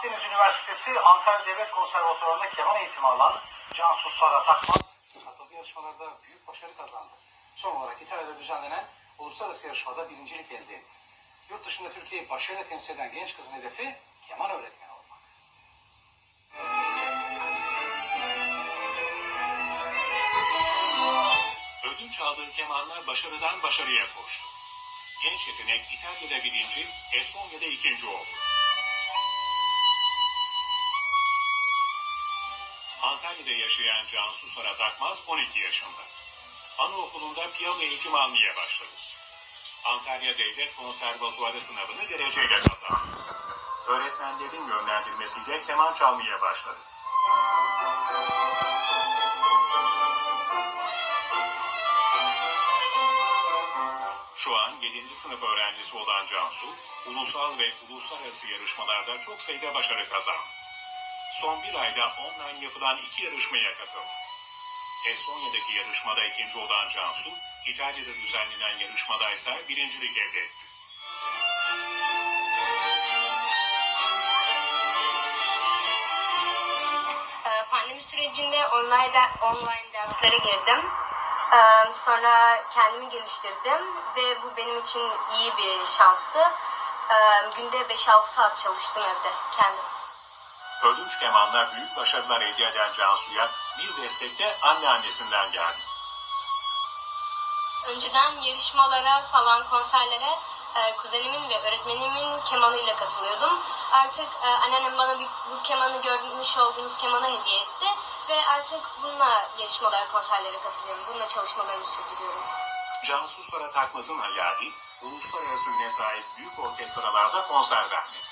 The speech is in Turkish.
Akdeniz Üniversitesi Ankara Devlet Konservatuvarı'nda keman eğitimi alan Cansu Sara Takmaz katıldığı yarışmalarda büyük başarı kazandı. Son olarak İtalya'da düzenlenen uluslararası yarışmada birincilik elde etti. Yurt dışında Türkiye'yi başarıyla temsil eden genç kızın hedefi keman öğretmeni olmak. Ödünç aldığı kemanlar başarıdan başarıya koştu. Genç yetenek İtalya'da birinci, Estonya'da ikinci oldu. Antalya'da yaşayan Cansu Sara Takmaz 12 yaşında. Anaokulunda piyano eğitimi almaya başladı. Antalya Devlet Konservatuarı sınavını dereceyle kazandı. Öğretmenlerin yönlendirmesiyle keman çalmaya başladı. Şu an 7. sınıf öğrencisi olan Cansu, ulusal ve uluslararası yarışmalarda çok sayıda başarı kazandı. Son bir ayda online yapılan iki yarışmaya katıldı. Estonya'daki yarışmada ikinci olan Cansu, İtalya'da düzenlenen yarışmada ise birincilik elde etti. Ee, Pandemi sürecinde online, online derslere girdim. Ee, Sonra kendimi geliştirdim ve bu benim için iyi bir şanstı. Ee, Günde 5-6 saat çalıştım evde kendim. Ödünç kemanla büyük başarılar elde eden Cansu'ya bir destek de anneannesinden geldi. Önceden yarışmalara falan konserlere e, kuzenimin ve öğretmenimin kemanıyla katılıyordum. Artık e, anneannem bana bir, bu kemanı görmüş olduğunuz kemanı hediye etti ve artık bununla yarışmalara, konserlere katılıyorum. Bununla çalışmalarımı sürdürüyorum. Cansu Sara Takmaz'ın hayali, uluslararası üne sahip büyük orkestralarda konser vermek.